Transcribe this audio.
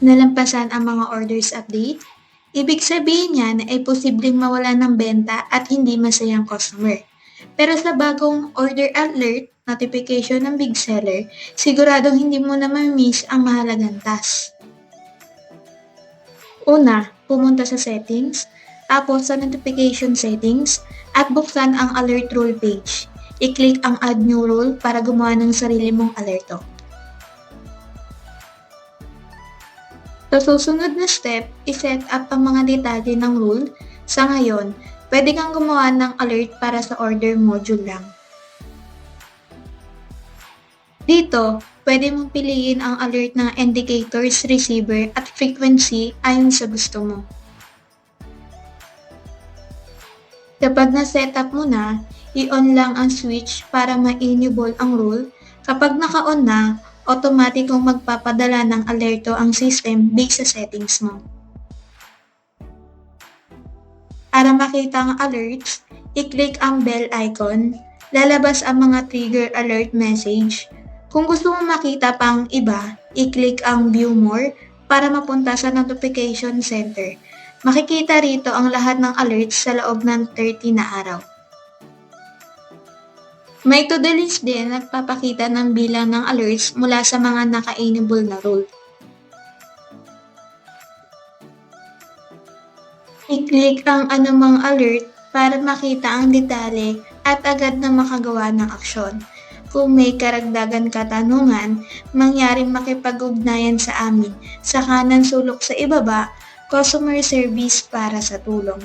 nalampasan ang mga orders update, ibig sabihin niyan ay posibleng mawala ng benta at hindi masayang customer. Pero sa bagong order alert notification ng big seller, siguradong hindi mo na ma-miss ang mahalagang task. Una, pumunta sa settings, tapos sa notification settings, at buksan ang alert rule page. I-click ang add new rule para gumawa ng sarili mong alerto. Sa susunod na step, iset up ang mga detalye ng rule. Sa ngayon, pwede kang gumawa ng alert para sa order module lang. Dito, pwede mong piliin ang alert ng indicators, receiver at frequency ayon sa gusto mo. Kapag na-set up mo na, i-on lang ang switch para ma-enable ang rule. Kapag naka-on na, automatikong magpapadala ng alerto ang system based sa settings mo. Para makita ang alerts, i-click ang bell icon, lalabas ang mga trigger alert message. Kung gusto mo makita pang iba, i-click ang view more para mapunta sa notification center. Makikita rito ang lahat ng alerts sa loob ng 30 na araw. May to-do list din na nagpapakita ng bilang ng alerts mula sa mga naka-enable na rule. I-click ang anumang alert para makita ang detalye at agad na makagawa ng aksyon. Kung may karagdagan katanungan, mangyaring makipag-ugnayan sa amin sa kanan sulok sa ibaba, customer service para sa tulong.